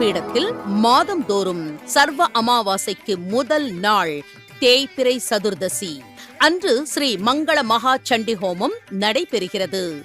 பீடத்தில் மாதந்தோறும் சர்வ அமாவாசைக்கு முதல் நாள் தேய்பிரை சதுர்தசி. அன்று ஸ்ரீ மங்கள மகா சண்டி ஹோமம் நடைபெறுகிறது.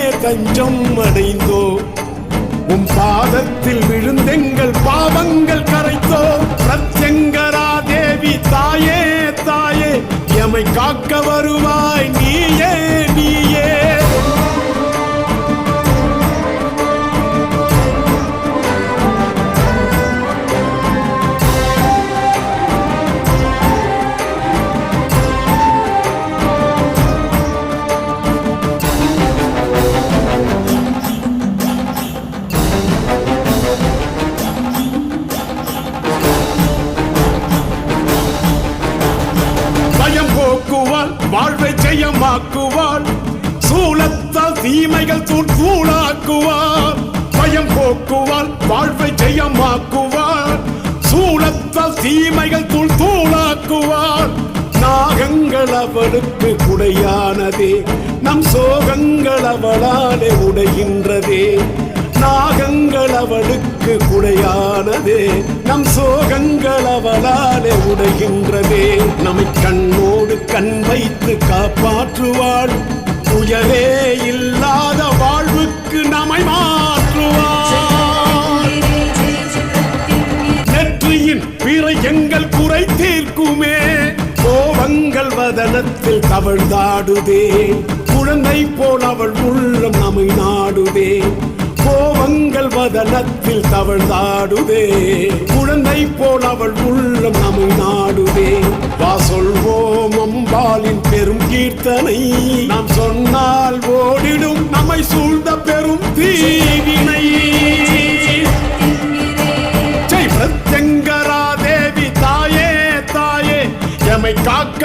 தஞ்சம் அடைந்தோ? உம் பாதத்தில் விழுந்தெங்கள் பாவங்கள் கரைத்தோ? பிரத்யங்கரா தேவி தாயே தாயே எமை காக்க வருவாய் நீயே நீயே. ஜெயமாக்குவாள் சூலத்தால் தீமைகள் தூள் தூளாக்குவாள் பயம் போக்குவாள் வாழ்வை ஜெயமாக்குவாள் சூலத்தால் தீமைகள் தூள் தூளாக்குவாள் நாகங்கள் அவளுக்கு குடையானதே நம் சோகங்கள் அவளாலே உடைகின்றதே. நாகங்கள் அவளுக்கு நமக்கு குடையானதே நம் சோகங்கள் அவளாலே உடைகின்றதே. நம்மை கண்ணோடு கண் வைத்து காப்பாற்றுவாள். துயரே இல்லாத வாழ்வுக்கு நம்மை மாற்றுவாள். நெற்றியின் பிற எங்கள் குறை தீர்க்குமே. கோபங்கள் வதனத்தில் தவழ்ந்தாடுதே. குழந்தை போல் அவள் உள்ளம் நம்மை நாடுதே. கோபங்கள் வதனத்தில் தவழ்ந்தாடுதே. குழந்தை போல் அவள் உள்ளம் தமிழ் நாடுதே. வா சொல்வோம் அம்பாலின் பெரும் கீர்த்தனை. நாம் சொன்னால் ஓடிடும் நம்மை சூழ்ந்த பெரும் தீவினை. பிரத்யங்கரா தேவி தாயே தாயே எமை காக்க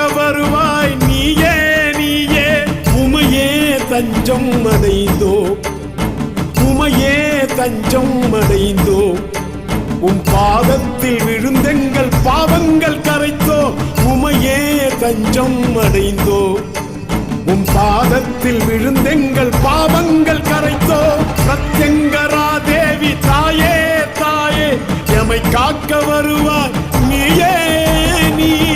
உன் பாதத்தில் விழுந்தெங்கள் பாவங்கள் கரைத்தோ உமையே தஞ்சம் அடைந்தோ. உன் பாதத்தில் விழுந்தெங்கள் பாவங்கள் கரைத்தோ பிரத்யங்கரா தேவி தாயே தாயே எமை காக்க வருவார் நீயே நீயே.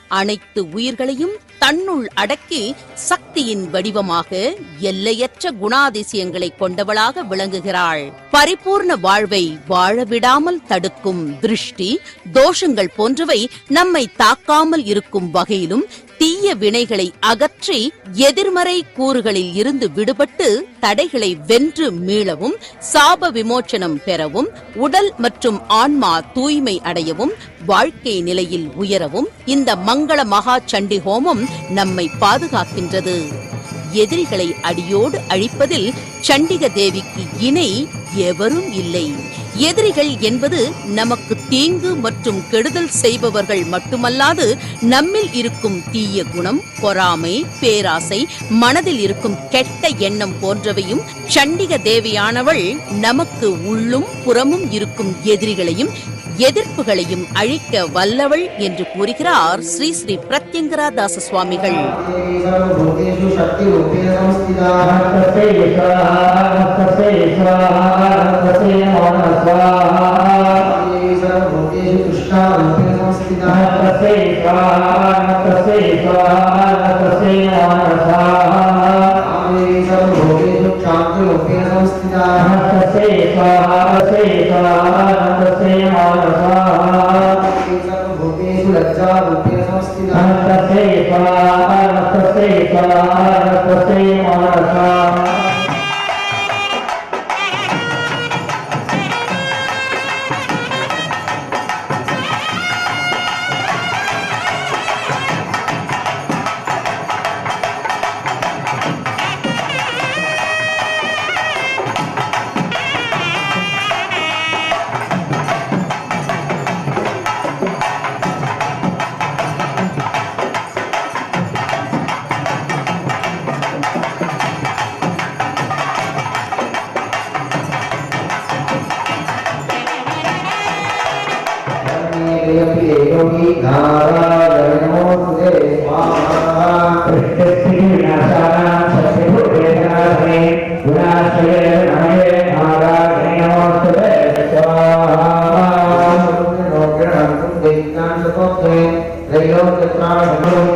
அனைத்து உயிர்களையும் தன்னுள் அடக்கி சக்தியின் வடிவமாக எல்லையற்ற குணாதிசயங்களை கொண்டவளாக விளங்குகிறாள். பரிபூர்ண வாழ்வை வாழ விடாமல் தடுக்கும் திருஷ்டி தோஷங்கள் போன்றவை நம்மை தாக்காமல் இருக்கும் வகையிலும் தீய வினைகளை அகற்றி எதிர்மறை கூறுகளில் இருந்து விடுபட்டு தடைகளை வென்று மீளவும் சாப விமோச்சனம் பெறவும் உடல் மற்றும் ஆன்மா தூய்மை அடையவும் வாழ்க்கை நிலையில் உயரவும் இந்த மங்கள மகா சண்டி ஹோமம் நம்மை பாதுகாக்கின்றது. எதிரிகளை அடியோடு அழிப்பதில் சண்டிக தேவிக்கு இணை எவரும் இல்லை. எதிரிகள் என்பது நமக்கு தீங்கு மற்றும் கெடுதல் செய்பவர்கள் மட்டுமல்லாது நம்மில் இருக்கும் தீய குணம் பொறாமை பேராசை மனதில் இருக்கும் கெட்ட எண்ணம் போன்றவையும் சண்டிக தேவியானவள் நமக்கு உள்ளும் புறமும் இருக்கும் எதிரிகளையும் எதிர்ப்புகளையும் அழிக்க வல்லவள் என்று கூறுகிறார் ஸ்ரீ ஸ்ரீ பிரத்யங்கரா தாச சுவாமிகள். ஸ்ரீ ஸ்ரீ तस्यै स्वाहा तस्यै स्वाहा तस्यै Hello.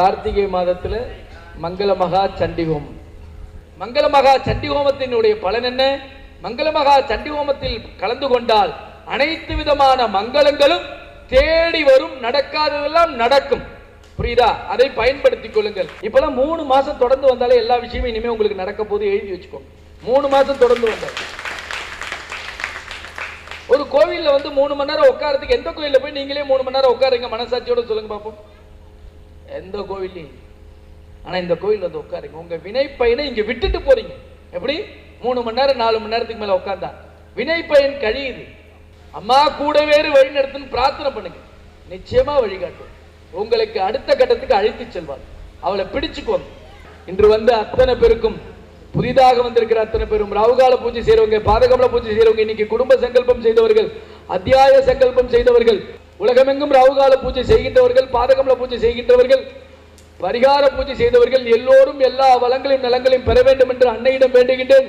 கார்த்திகை மாதத்துல மங்கள மகா சண்டி ஹோமம் மங்கள மகா சண்டி ஹோமத்தினுடைய பலன் என்ன? மங்கள மகா சண்டி ஹோமத்தில் கலந்து கொண்டால் அனைத்து விதமான மங்களங்களும் தேடி வரும் நடக்காததெல்லாம் நடக்கும். புரியுதா? அதை பயன்படுத்திக் கொள்ளுங்கள். இப்பெல்லாம் மூணு மாசம் தொடர்ந்து வந்தாலே எல்லா விஷயமும் இனிமே உங்களுக்கு நடக்க போது எழுதி வச்சுக்கோங்க. மூணு மாசம் தொடர்ந்து வந்தால். ஒரு கோவிலில் வந்து மூணு மணி நேரம் உட்காரத்துக்கு எந்த கோயிலில் போய் நீங்களே மூணு மணி நேரம் உட்காருங்க மனசாட்சியோட சொல்லுங்க பார்ப்போம் எந்த கோவிலையும் ஆனா இந்த கோயில் வந்து உட்காருங்க. உங்க வினை பயனை இங்க விட்டுட்டு போறீங்க. எப்படி? மூணு மணி நேரம் நாலு மணி நேரத்துக்கு மேல உட்கார்ந்தா. வினைப்பயன் கழியுது. அம்மா கூட வேறு வழி நடத்துன்னு பிரார்த்தனை பண்ணுங்க. நிச்சயமா வழிகாட்டும் உங்களுக்கு அடுத்த கட்டத்துக்கு அழைத்து செல்வார். அவளை பிடிச்சுக்கோங்க இன்று வந்து அத்தனை பேருக்கும் புதிதாக வந்திருக்கிற அத்தனை பேரும் ராவுகால பூஜை செய்றவங்க பாதகமல பூஜை செய்றவங்க இன்னைக்கு குடும்ப சங்கல்பம் செய்தவர்கள் அத்தியாய சங்கல்பம் செய்தவர்கள் உலகமெங்கும் ராவுகால பூஜை செய்கின்றவர்கள் பாதகமல பூஜை செய்கின்றவர்கள் பரிகார பூஜை செய்தவர்கள் எல்லோரும் எல்லா வளங்களையும் நலங்களையும் பெற வேண்டும் என்று அன்னையிடம் வேண்டுகின்றேன்.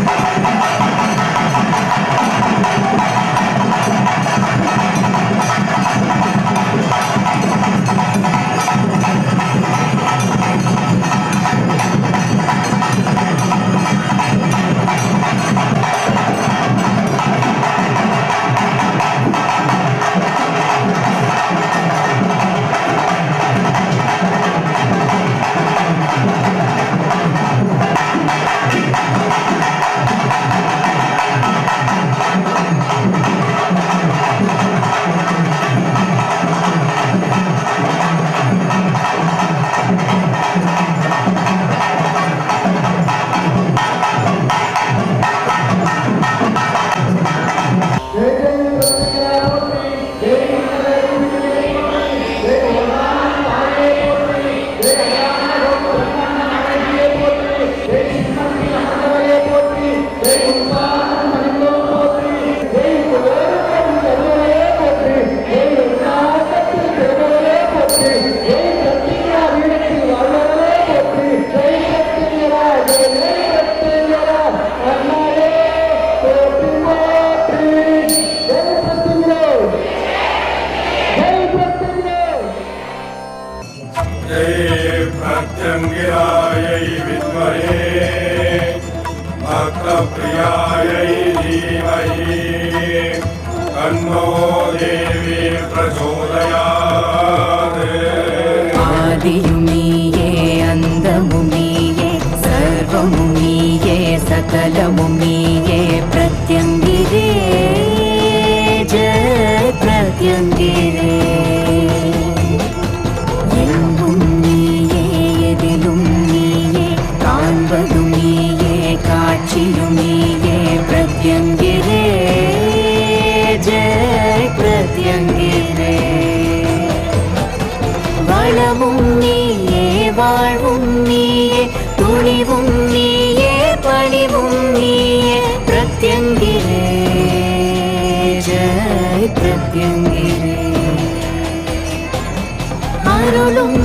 तन्नो देवी प्रचोदयात्। வளமும் நீயே வாழ்வும் நீயே துணிவும் நீயே பணிவும் நீயே. பிரத்யங்கிரே ஜெய் பிரத்யங்கிரே. அருளும்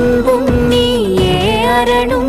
നൽകും നീയേ അരണും